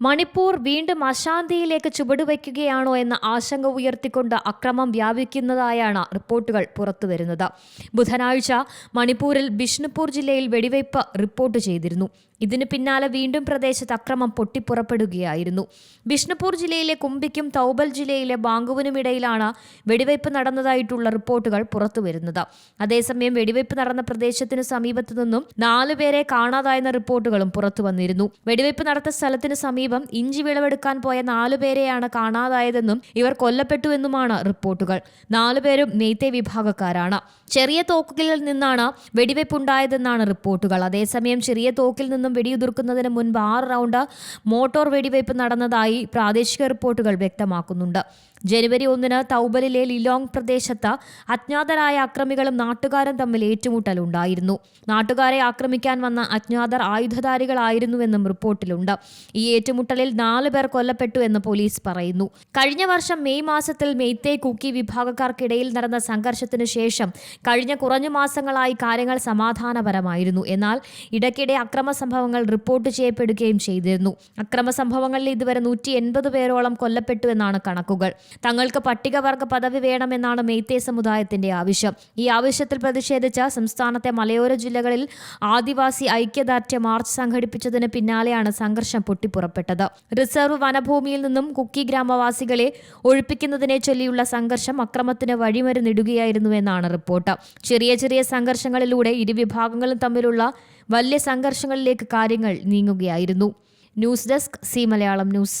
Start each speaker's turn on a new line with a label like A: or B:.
A: മണിപ്പൂർ വീണ്ടും അശാന്തിയിലേക്ക് ചുവടുവയ്ക്കുകയാണോ എന്ന ആശങ്ക ഉയർത്തിക്കൊണ്ട് അക്രമം വ്യാപിക്കുന്നതായാണ് റിപ്പോർട്ടുകൾ പുറത്തുവരുന്നത്. ബുധനാഴ്ച മണിപ്പൂരിൽ ബിഷ്ണുപൂർ ജില്ലയിൽ വെടിവയ്പ് റിപ്പോർട്ട് ചെയ്തിരുന്നു. ഇതിന് പിന്നാലെ വീണ്ടും പ്രദേശത്ത് അക്രമം പൊട്ടിപ്പുറപ്പെടുകയായിരുന്നു. ബിഷ്ണുപൂർ ജില്ലയിലെ കുംബിക്കും തൗബൽ ജില്ലയിലെ ബാങ്കുവിനുമിടയിലാണ് വെടിവയ്പ് നടന്നതായിട്ടുള്ള റിപ്പോർട്ടുകൾ പുറത്തുവരുന്നത്. അതേസമയം വെടിവയ്പ് നടന്ന പ്രദേശത്തിനു സമീപത്തു നിന്നും നാലുപേരെ കാണാതായെന്ന റിപ്പോർട്ടുകളും പുറത്തു വന്നിരുന്നു വെടിവയ്പ് നടത്ത സ്ഥലത്തിന് സമീപം ഇഞ്ചി വിളവെടുക്കാൻ പോയ നാലുപേരെയാണ് കാണാതായതെന്നും ഇവർ കൊല്ലപ്പെട്ടുവെന്നുമാണ് റിപ്പോർട്ടുകൾ. നാലുപേരും നെയ്ത്തെ വിഭാഗക്കാരാണ്. ചെറിയ തോക്കുകളിൽ നിന്നാണ് വെടിവയ്പ് ഉണ്ടായതെന്നാണ് റിപ്പോർട്ടുകൾ. അതേസമയം ചെറിയ തോക്കിൽ നിന്നും വെടിയുതിർക്കുന്നതിന് മുൻപ് ആറ് റൗണ്ട് മോട്ടോർ വെടിവയ്പ് നടന്നതായി പ്രാദേശിക റിപ്പോർട്ടുകൾ വ്യക്തമാക്കുന്നുണ്ട്. ജനുവരി ഒന്നിന് തൗബലിലെ ലിലോങ് പ്രദേശത്ത് അജ്ഞാതരായ അക്രമികളും നാട്ടുകാരും തമ്മിൽ ഏറ്റുമുട്ടലുണ്ടായിരുന്നു. നാട്ടുകാരെ ആക്രമിക്കാൻ വന്ന അജ്ഞാതർ ആയുധധാരികളായിരുന്നുവെന്നും റിപ്പോർട്ടിലുണ്ട്. ഈ ഏറ്റുമുട്ടലിൽ നാല് പേർ കൊല്ലപ്പെട്ടു എന്ന് പോലീസ് പറയുന്നു. കഴിഞ്ഞ വർഷം മെയ് മാസത്തിൽ മെയ്ത്തേ കുക്കി വിഭാഗക്കാർക്കിടയിൽ നടന്ന സംഘർഷത്തിന് ശേഷം കഴിഞ്ഞ കുറഞ്ഞ മാസങ്ങളായി കാര്യങ്ങൾ സമാധാനപരമായിരുന്നു. എന്നാൽ ഇടയ്ക്കിടെ അക്രമ സംഭവങ്ങൾ റിപ്പോർട്ട് ചെയ്യപ്പെടുകയും ചെയ്തിരുന്നു. അക്രമ സംഭവങ്ങളിൽ ഇതുവരെ നൂറ്റി എൺപത് പേരോളം കൊല്ലപ്പെട്ടു എന്നാണ് കണക്കുകൾ. തങ്ങൾക്ക് പട്ടികവർഗ പദവി വേണമെന്നാണ് മെയ്ത്തേ സമുദായത്തിന്റെ ആവശ്യം. ഈ ആവശ്യത്തിൽ പ്രതിഷേധിച്ച സംസ്ഥാനത്തെ മലയോര ജില്ലകളിൽ ആദിവാസി ഐക്യദാർഢ്യ മാർച്ച് സംഘടിപ്പിച്ചതിന് പിന്നാലെയാണ് സംഘർഷം പൊട്ടിപ്പുറപ്പെട്ടത്. റിസർവ് വനഭൂമിയിൽ നിന്നും കുക്കി ഗ്രാമവാസികളെ ഒഴിപ്പിക്കുന്നതിനെ ചൊല്ലിയുള്ള സംഘർഷം അക്രമത്തിന് വഴിമരുന്നിടുകയായിരുന്നുവെന്നാണ് റിപ്പോർട്ട്. ചെറിയ ചെറിയ സംഘർഷങ്ങളിലൂടെ ഇരുവിഭാഗങ്ങളും തമ്മിലുള്ള വലിയ സംഘർഷങ്ങളിലേക്ക് കാര്യങ്ങൾ നീങ്ങുകയായിരുന്നു. News desk C Malayalam news.